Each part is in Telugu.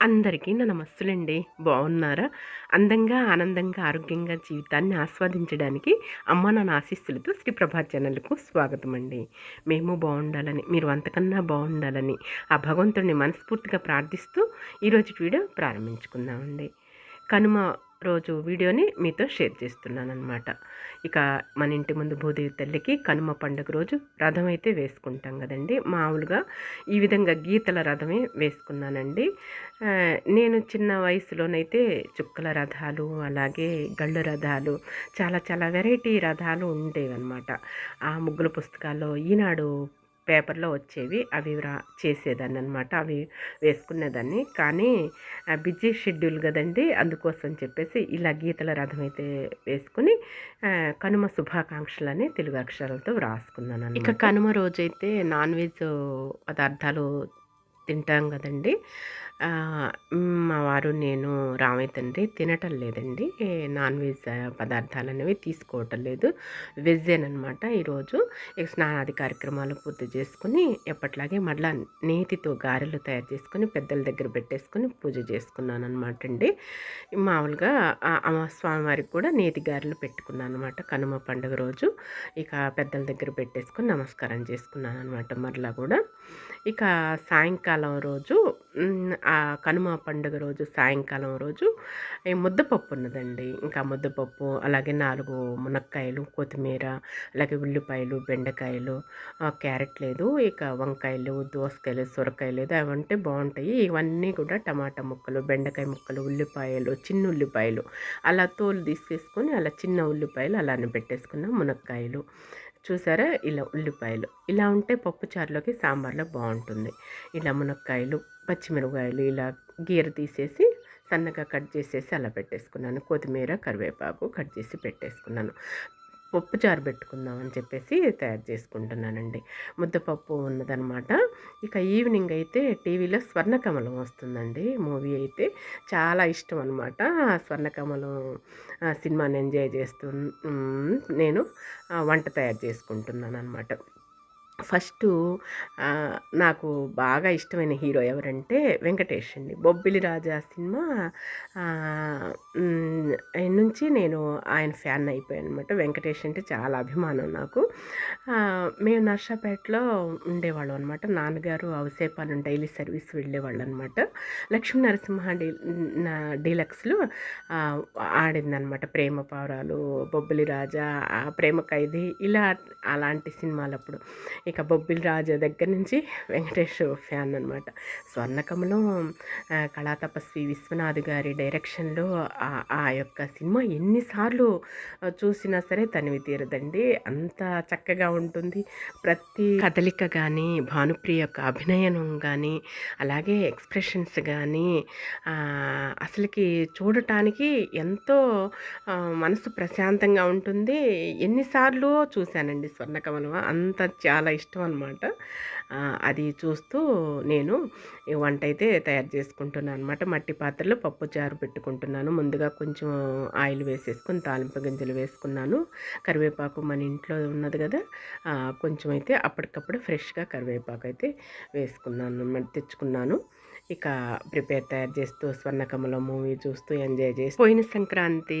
అందరికీ నా నమస్తులండి బాగున్నారా అందంగా ఆనందంగా ఆరోగ్యంగా జీవితాన్ని ఆస్వాదించడానికి అమ్మ నాన్న ఆశీస్సులతో శ్రీ ప్రభా ఛానల్కు స్వాగతం అండి మేము బాగుండాలని మీరు అంతకన్నా బాగుండాలని ఆ భగవంతుడిని మనస్ఫూర్తిగా ప్రార్థిస్తూ ఈరోజు వీడియో ప్రారంభించుకుందామండి. కనుమ రోజు వీడియోని మీతో షేర్ చేస్తున్నాను అనమాట ఇక మన ఇంటి ముందు భూదేవి తల్లికి కనుమ పండుగ రోజు రథం అయితే వేసుకుంటాం కదండి. మామూలుగా ఈ విధంగా గీతల రథమే వేసుకున్నానండి. నేను చిన్న వయసులోనైతే చుక్కల రథాలు అలాగే గళ్ళు రథాలు చాలా చాలా వెరైటీ రథాలు ఉండేవి అనమాట ఆ ముగ్గుల పుస్తకాల్లో ఈనాడు పేపర్లో వచ్చేవి. అవి రా చేసేదాన్ని అనమాట అవి వేసుకునేదాన్ని. కానీ బిజీ షెడ్యూల్ కదండి. అందుకోసం చెప్పేసి ఇలా గీతల రథం అయితే వేసుకుని కనుమ శుభాకాంక్షలని తెలుగు అక్షరాలతో వ్రాసుకున్నాను ఇక కనుమ రోజైతే నాన్ వెజ్ పదార్థాలు తింటాం కదండి. మా వారు నేను రామయ్య తండ్రి తినటం లేదండి. నాన్ వెజ్ పదార్థాలు అనేవి తీసుకోవటం లేదు. వెజ్జేనమాట ఈరోజు. ఇక స్నానాది కార్యక్రమాలు పూర్తి చేసుకుని ఎప్పట్లాగే మళ్ళా నేతితో గారెలు తయారు చేసుకుని పెద్దల దగ్గర పెట్టేసుకుని పూజ చేసుకున్నాను అనమాట అండి. మామూలుగా స్వామివారికి కూడా నేతి గారెలు పెట్టుకున్నాను అనమాట కనుమ పండుగ రోజు. ఇక పెద్దల దగ్గర పెట్టేసుకుని నమస్కారం చేసుకున్నాను అనమాట మరలా కూడా. ఇక సాయంకాలం రోజు ఆ కనుమ పండుగ రోజు సాయంకాలం రోజు ఈ ముద్దపప్పు ఉన్నదండి. ఇంకా ముద్దపప్పు అలాగే నాలుగు మునక్కాయలు కొత్తిమీర అలాగే ఉల్లిపాయలు బెండకాయలు క్యారెట్ లేదు ఇక వంకాయలు దోసకాయలు సొరకాయలు లేదు అవంటే బాగుంటాయి. ఇవన్నీ కూడా టమాటా ముక్కలు బెండకాయ ముక్కలు ఉల్లిపాయలు చిన్న ఉల్లిపాయలు అలా తోలు తీసేసుకొని అలా చిన్న ఉల్లిపాయలు అలానే పెట్టేసుకున్నాం మునక్కాయలు. చూసారా? ఇలా ఉల్లిపాయలు. ఇలా ఉంటే పప్పుచారులోకి సాంబార్లో బాగుంటుంది. ఇలా మునక్కాయలు పచ్చిమిరపకాయలు ఇలా గీర తీసేసి సన్నగా కట్ చేసేసి అలా పెట్టేసుకున్నాను. కొత్తిమీర కరివేపాకు కట్ చేసి పెట్టేసుకున్నాను. పప్పు చారు పెట్టుకుందామని చెప్పేసి తయారు చేసుకుంటున్నానండి. ముద్దపప్పు ఉన్నదనమాట ఇక ఈవినింగ్ అయితే టీవీలో స్వర్ణకమలం వస్తుందండి. మూవీ అయితే చాలా ఇష్టం అనమాట స్వర్ణకమలం సినిమాని ఎంజాయ్ చేస్తూ నేను వంట తయారు చేసుకుంటున్నాను అనమాట ఫస్ట్ నాకు బాగా ఇష్టమైన హీరో ఎవరంటే వెంకటేష్ అండి. బొబ్బిలి రాజా సినిమా నుంచి నేను ఆయన ఫ్యాన్ అయిపోయాను అనమాట వెంకటేష్ అంటే చాలా అభిమానం నాకు. మేము నర్సాపేటలో ఉండేవాళ్ళం అనమాట నాన్నగారు అవసేపాలు డైలీ సర్వీస్ వెళ్ళేవాళ్ళు అనమాట లక్ష్మీ నరసింహ డీ నా డీలక్స్లో ఆడిందనమాట ప్రేమ పావురాలు బొబ్బిలి రాజా ఆ ప్రేమ ఖైదీ ఇలా అలాంటి సినిమాలు అప్పుడు ఇక బొబ్బిలి రాజా దగ్గర నుంచి వెంకటేష్ ఫ్యాన్ అనమాట స్వర్ణకమలం కళాతపస్వి కళా తపస్వి విశ్వనాథ్ గారి డైరెక్షన్లో ఆ- యొక్క సినిమా ఎన్నిసార్లు చూసినా సరే తనివి తీరదండి. అంత చక్కగా ఉంటుంది. ప్రతి కదలిక కానీ భానుప్రియ యొక్క అభినయం కానీ అలాగే ఎక్స్ప్రెషన్స్ కానీ అసలుకి చూడటానికి ఎంతో మనసు ప్రశాంతంగా ఉంటుంది. ఎన్నిసార్లు చూశానండి స్వర్ణకమలం. అంత చాలా ఇష్టం అనమాట అది చూస్తూ నేను ఈ వంట అయితే తయారు చేసుకుంటున్నాను అనమాట మట్టి పాత్రలో పప్పు చారు పెట్టుకుంటున్నాను. ముందుగా కొంచెం ఆయిల్ వేసేసుకొని తాలింపు గింజలు వేసుకున్నాను. కరివేపాకు మన ఇంట్లో ఉన్నది కదా కొంచెం అయితే అప్పటికప్పుడు ఫ్రెష్గా కరివేపాకు అయితే వేసుకున్నాను తెచ్చుకున్నాను. ఇక ప్రిపేర్ తయారు చేస్తూ స్వర్ణకమల మూవీ చూస్తూ ఎంజాయ్ చేసి పోయిన సంక్రాంతి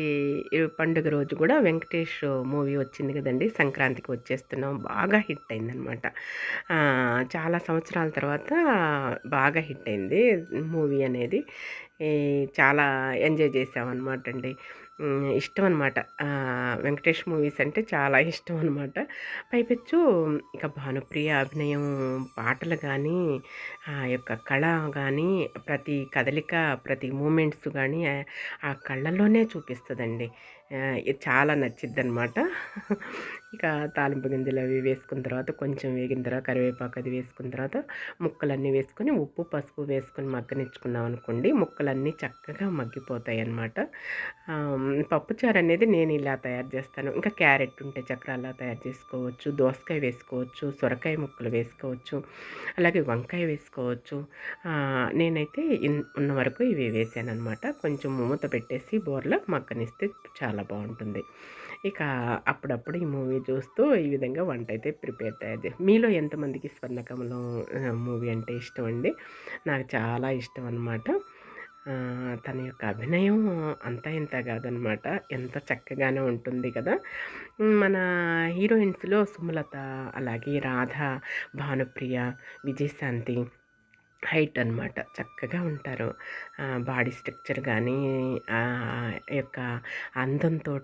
పండుగ రోజు కూడా వెంకటేష్ మూవీ వచ్చింది కదండి. సంక్రాంతికి వచ్చేస్తున్నాం. బాగా హిట్ అయిందనమాట చాలా సంవత్సరాల తర్వాత బాగా హిట్ అయింది మూవీ అనేది. చాలా ఎంజాయ్ చేసామన్నమాట అండి. ఇష్టం అనమాట వెంకటేష్ మూవీస్ అంటే చాలా ఇష్టం అనమాట పైపెచ్చు ఇక భానుప్రియ అభినయం పాటలు కానీ ఆ యొక్క కళ కానీ ప్రతి కదలిక ప్రతి మూమెంట్స్ కానీ ఆ- కళ్ళలోనే చూపిస్తుందండి. చాలా నచ్చిద్ది అనమాట ఇక తాలింపు గింజలు అవి వేసుకున్న తర్వాత కొంచెం వేగిన తర్వాత కరివేపాకు అది వేసుకున్న తర్వాత ముక్కలన్నీ వేసుకొని ఉప్పు పసుపు వేసుకొని మగ్గనిచ్చుకున్నాం అనుకోండి ముక్కలన్నీ చక్కగా మగ్గిపోతాయి అన్నమాట పప్పుచారు అనేది నేను ఇలా తయారు చేస్తాను. ఇంకా క్యారెట్ ఉంటే చక్రాలా తయారు చేసుకోవచ్చు దోసకాయ వేసుకోవచ్చు సొరకాయ ముక్కలు వేసుకోవచ్చు అలాగే వంకాయ వేసుకోవచ్చు. నేనైతే ఇన్- ఉన్న వరకు ఇవి వేసాను అనమాట కొంచెం మూత పెట్టేసి బోర్లో మగ్గనిస్తే చాలా. చాలా బాగుంటుంది. ఇక అప్పుడప్పుడు ఈ మూవీ చూస్తూ ఈ విధంగా వంట అయితే ప్రిపేర్ తయారు చేసి మీలో ఎంతమందికి స్వర్ణకమలం మూవీ అంటే ఇష్టం అండి? నాకు చాలా ఇష్టం అనమాట తన యొక్క అభినయం అంత ఇంత కాదనమాట ఎంత చక్కగానే ఉంటుంది కదా. మన హీరోయిన్స్లో సుమలత అలాగే రాధ భానుప్రియ విజయశాంతి హైట్ అనమాట చక్కగా ఉంటారు. బాడీ స్ట్రక్చర్ కానీ యొక్క అందంతో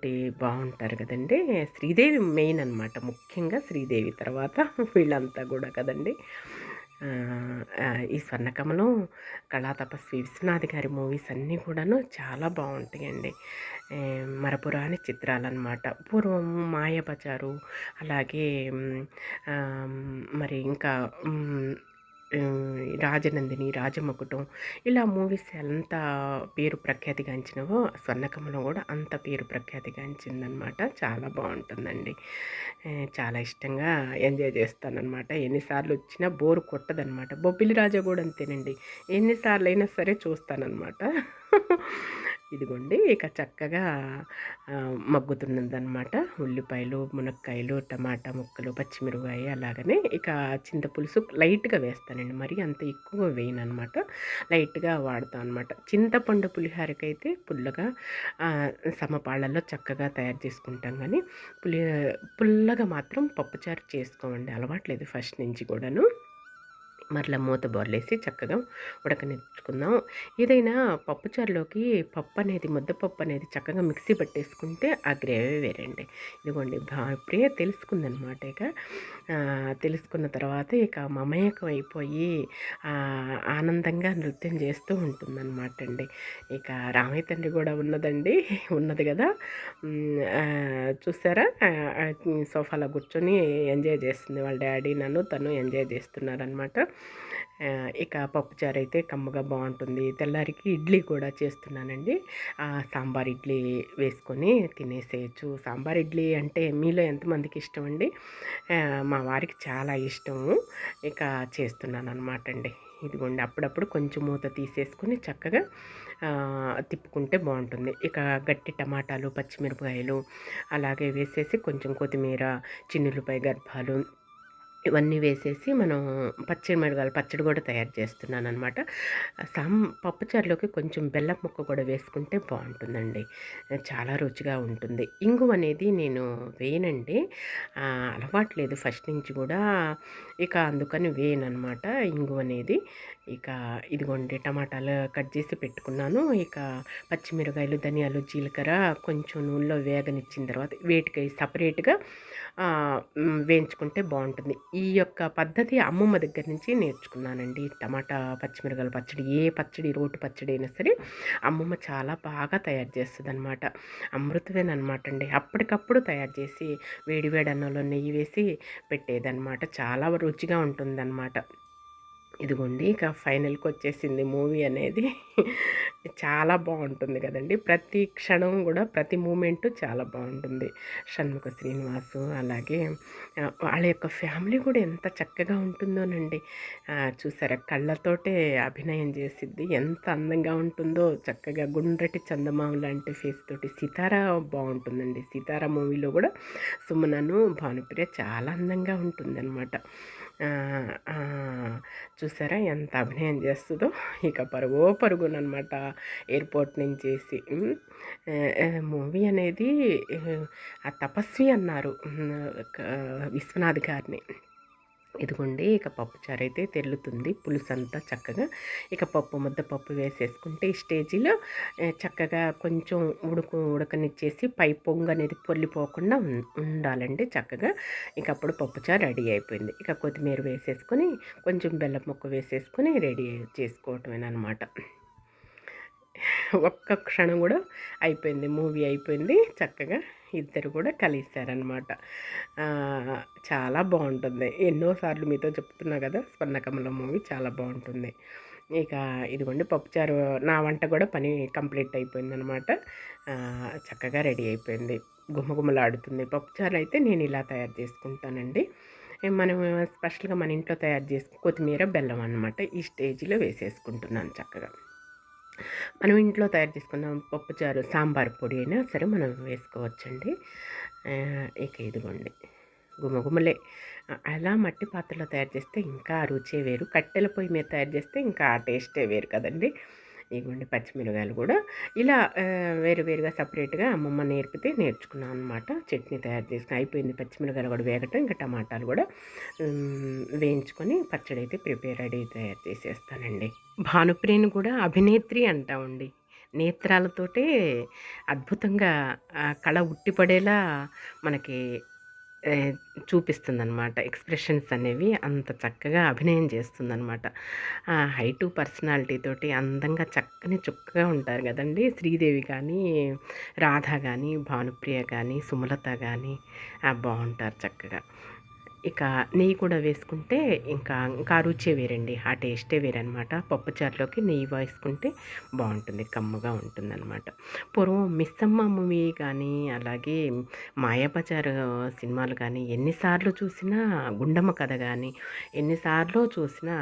బాగుంటారు కదండి. శ్రీదేవి మెయిన్ అనమాట ముఖ్యంగా శ్రీదేవి తర్వాత వీళ్ళంతా కూడా కదండి. ఈ స్వర్ణకమలం కళా తపస్వి విశ్వనాథ్ గారి మూవీస్ అన్నీ కూడాను చాలా బాగుంటాయండి మరపురాని చిత్రాలన్నమాట. పూర్వం మాయబజారు అలాగే మరి ఇంకా రాజనందిని రాజమకుటం ఇలా మూవీస్ ఎంత పేరు ప్రఖ్యాతిగాంచినవో స్వర్ణకమలం కూడా అంత పేరు ప్రఖ్యాతిగాంచిందనమాట. చాలా బాగుంటుందండి. చాలా ఇష్టంగా ఎంజాయ్ చేస్తానమాట ఎన్నిసార్లు వచ్చినా బోరు కొట్టదనమాట. బొబ్బిలి రాజా కూడా అంతేనండి. ఎన్నిసార్లు అయినా సరే చూస్తానన్నమాట ఇదిగోండి ఇక చక్కగా మగ్గుతున్నదనమాట ఉల్లిపాయలు మునక్కాయలు టమాటా ముక్కలు పచ్చిమిరపకాయ అలాగనే ఇక చింతపులుసు లైట్గా వేస్తానండి. మరి అంత ఎక్కువ వేయను అనమాట లైట్గా వాడతాం అనమాట చింతపండు పులిహారకైతే పుల్లగా సమపాళ్ళల్లో చక్కగా తయారు చేసుకుంటాం కానీ పులి పుల్లగా మాత్రం పప్పుచారు చేసుకోమండి. అలవాట్లేదు ఫస్ట్ నుంచి కూడాను. మరలా మూత బొర్లేసి చక్కగా ఉడకనిచ్చుకుందాం. ఏదైనా పప్పుచారులోకి పప్పు అనేది ముద్దపప్పు అనేది చక్కగా మిక్సీ పట్టేసుకుంటే ఆ గ్రేవీ వేరండి. ఇదిగోండి ప్రియ తెలుసుకుందనమాట ఇక. తెలుసుకున్న తర్వాత ఇక మమేకం అయిపోయి ఆనందంగా నృత్యం చేస్తూ ఉంటుందన్నమాట అండి. ఇక రామయ్య తండ్రి కూడా ఉన్నదండి ఉన్నది కదా. చూసారా? సోఫాలో కూర్చొని ఎంజాయ్ చేస్తుంది వాళ్ళ డాడీ నన్ను తను ఎంజాయ్ చేస్తున్నారనమాట. ఇక పప్పుచారు అయితే కమ్మగా బాగుంటుంది. తెల్లారికి ఇడ్లీ కూడా చేస్తున్నానండి. సాంబార్ ఇడ్లీ వేసుకొని తినేసేయచ్చు. సాంబార్ ఇడ్లీ అంటే మీలో ఎంతమందికి ఇష్టం అండి మా వారికి చాలా ఇష్టము. ఇక చేస్తున్నాను అనమాట అండి ఇదిగోండి అప్పుడప్పుడు కొంచెం మూత తీసేసుకొని చక్కగా తిప్పుకుంటే బాగుంటుంది. ఇక గట్టి టమాటాలు పచ్చిమిరపకాయలు అలాగే వేసేసి కొంచెం కొత్తిమీర చిన్నులపై గర్భాలు ఇవన్నీ వేసేసి మనం పచ్చడి మిరగాయలు పచ్చడి కూడా తయారు చేస్తున్నాను అనమాట సాం పప్పుచారులోకి కొంచెం బెల్లం ముక్క కూడా వేసుకుంటే బాగుంటుందండి. చాలా రుచిగా ఉంటుంది. ఇంగు అనేది నేను వేయనండి. అలవాట్లేదు ఫస్ట్ నుంచి కూడా. ఇక అందుకని వేయనమాట ఇంగు అనేది. ఇక ఇదిగోండి టమాటాలు కట్ చేసి పెట్టుకున్నాను. ఇక పచ్చిమిరకాయలు ధనియాలు జీలకర్ర కొంచెం నూనెలో వేగనిచ్చిన తర్వాత వేటికి సపరేట్గా వేయించుకుంటే బాగుంటుంది. ఈ యొక్క పద్ధతి అమ్మమ్మ దగ్గర నుంచి నేర్చుకున్నానండి. టమాటా పచ్చిమిరకాయల పచ్చడి ఏ పచ్చడి రోటి పచ్చడి అయినా సరే అమ్మమ్మ చాలా బాగా తయారు చేస్తుంది అనమాట అమృతమేనమాట అండి అప్పటికప్పుడు తయారు చేసి వేడి వేడి అన్నంలో నెయ్యి వేసి పెట్టేదన్నమాట. చాలా రుచిగా ఉంటుందన్నమాట. ఇదిగోండి ఇక ఫైనల్కి వచ్చేసింది మూవీ అనేది. చాలా బాగుంటుంది కదండి. ప్రతి క్షణం కూడా ప్రతి మూమెంటు చాలా బాగుంటుంది. షణ్ముఖ శ్రీనివాసు అలాగే వాళ్ళ యొక్క ఫ్యామిలీ కూడా ఎంత చక్కగా ఉంటుందోనండి. చూసారా కళ్ళతోటే అభినయం చేసిద్ది. ఎంత అందంగా ఉంటుందో చక్కగా గుండ్రటి చందమామ లాంటి ఫేస్ తోటి సితారా బాగుంటుందండి. సితారా మూవీలో కూడా సుమనను భానుప్రియ చాలా అందంగా ఉంటుందన్నమాట. చూసారా ఎంత అభినయం చేస్తుందో? ఇక పరుగో పరుగునమాట ఎయిర్పోర్ట్ నుంచేసి. మూవీ అనేది ఆ తపస్వి అన్నారు విశ్వనాథ్ గారిని. ఇదిగోండి ఇక పప్పుచారు అయితే తెల్లుతుంది. పులుసు అంతా చక్కగా ఇక పప్పు ముద్ద పప్పు వేసేసుకుంటే ఈ స్టేజీలో చక్కగా కొంచెం ఉడుకు ఉడకనిచ్చేసి పై పొంగు అనేది పొల్లిపోకుండా ఉండాలండి చక్కగా. ఇక అప్పుడు పప్పుచారు రెడీ అయిపోయింది. ఇక కొత్తిమీర వేసేసుకొని కొంచెం బెల్లం ముక్క వేసేసుకొని రెడీ చేసుకోవటమేనమాట ఒక్క క్షణం కూడా అయిపోయింది మూవీ అయిపోయింది చక్కగా. ఇద్దరు కూడా కలిశారనమాట. చాలా బాగుంటుంది. ఎన్నోసార్లు మీతో చెప్తున్నా కదా స్వర్ణకమల మూవీ చాలా బాగుంటుంది. ఇక ఇదిగోండి పప్పుచారు నా వంట కూడా పని కంప్లీట్ అయిపోయిందనమాట. చక్కగా రెడీ అయిపోయింది. గుమ్మగుమ్మలాడుతుంది పప్పుచారు అయితే నేను ఇలా తయారు చేసుకుంటానండి. మనం స్పెషల్గా మన ఇంట్లో తయారు చేసుకు కొత్తిమీర బెల్లం అనమాట ఈ స్టేజ్లో వేసేసుకుంటున్నాను చక్కగా. మనం ఇంట్లో తయారు చేసుకున్న పప్పుచారు సాంబార్ పొడి అయినా సరే మనం వేసుకోవచ్చండి. ఇక ఇదిగోండి. గుమగుమలే. అలా మట్టి పాత్రలో తయారు చేస్తే ఇంకా రుచే వేరు. కట్టెల పొయ్యి మీద తయారు చేస్తే ఇంకా ఆ టేస్టే వేరు కదండి. ఇదిగోండి పచ్చిమిరకాయలు కూడా. ఇలా వేరువేరుగా వేరు వేరుగా సపరేట్గా అమ్మమ్మ నేర్పితే నేర్చుకున్నాను అనమాట చట్నీ తయారు చేసుకుని అయిపోయింది పచ్చిమిరకాయలు కూడా వేగటం ఇంకా టమాటాలు కూడా వేయించుకొని పచ్చడి అయితే ప్రిపేర్ రెడీ తయారు చేసేస్తానండి. భానుప్రియను కూడా అభినేత్రి అంటామండి. నేత్రాలతోటే అద్భుతంగా కళ ఉట్టిపడేలా మనకి చూపిస్తుందన్నమాట. ఎక్స్ప్రెషన్స్ అనేవి అంత చక్కగా అభినయం చేస్తుందన్నమాట. హైటు పర్సనాలిటీ తోటి అందంగా చక్కని చుక్కగా ఉంటారు కదండి. శ్రీదేవి కానీ రాధ కానీ భానుప్రియ కానీ సుమలత కానీ బాగుంటారు చక్కగా. ఇక నెయ్యి కూడా వేసుకుంటే ఇంకా ఇంకా రుచే వేరండి. ఆ టేస్టే వేరనమాట పప్పుచారులోకి నెయ్యి వేసుకుంటే బాగుంటుంది కమ్మగా ఉంటుందన్నమాట. పూర్వం మిస్సమ్మ మూవీ కానీ అలాగే మాయాబజార్ సినిమాలు కానీ ఎన్నిసార్లు చూసినా గుండమ్మ కథ కానీ ఎన్నిసార్లు చూసినా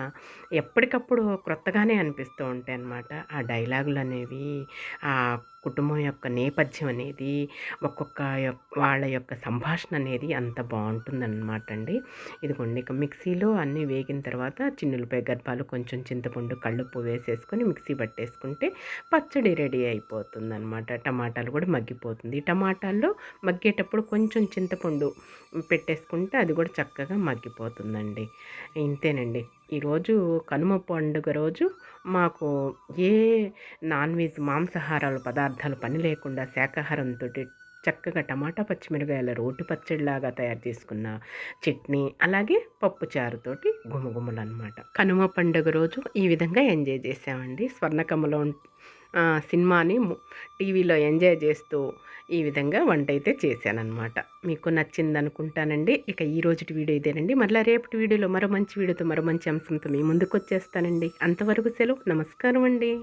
ఎప్పటికప్పుడు క్రొత్తగానే అనిపిస్తూ ఉంటాయి అన్నమాట ఆ డైలాగులు అనేవి ఆ కుటుంబం యొక్క నేపథ్యం అనేది ఒక్కొక్క వాళ్ళ యొక్క సంభాషణ అనేది అంత బాగుంటుందన్నమాట అండి. ఇదిగోండి ఇక మిక్సీలో అన్నీ వేగిన తర్వాత చిన్నులపై గర్భాలు కొంచెం చింతపండు కళ్ళుప్పు వేసేసుకొని మిక్సీ పట్టేసుకుంటే పచ్చడి రెడీ అయిపోతుందన్నమాట. టమాటాలు కూడా మగ్గిపోతుంది. టమాటాల్లో మగ్గేటప్పుడు కొంచెం చింతపండు పెట్టేసుకుంటే అది కూడా చక్కగా మగ్గిపోతుందండి. ఇంతేనండి. ఈరోజు కనుమ పండుగ రోజు మాకు ఏ నాన్ వెజ్ మాంసాహారాలు పదార్థాలు పని లేకుండా శాకాహారంతో చక్కగా టమాటా పచ్చిమిరకాయల రోటి పచ్చడిలాగా తయారు చేసుకున్న చట్నీ అలాగే పప్పు చారుతోటి గుమగుమలు అనమాట కనుమ పండుగ రోజు ఈ విధంగా ఎంజాయ్ చేసామండి స్వర్ణకమలం సినిమాని టీవీలో ఎంజాయ్ చేస్తూ ఈ విధంగా వంట అయితే చేశానన్నమాట. మీకు నచ్చింది అనుకుంటానండి ఇక ఈ రోజుటి వీడియో ఇదేనండి. మళ్ళీ రేపటి వీడియోలో మరో మంచి వీడియోతో మరో మంచి అంశంతో మీ ముందుకు వచ్చేస్తానండి అంతవరకు సెలవు. నమస్కారం అండి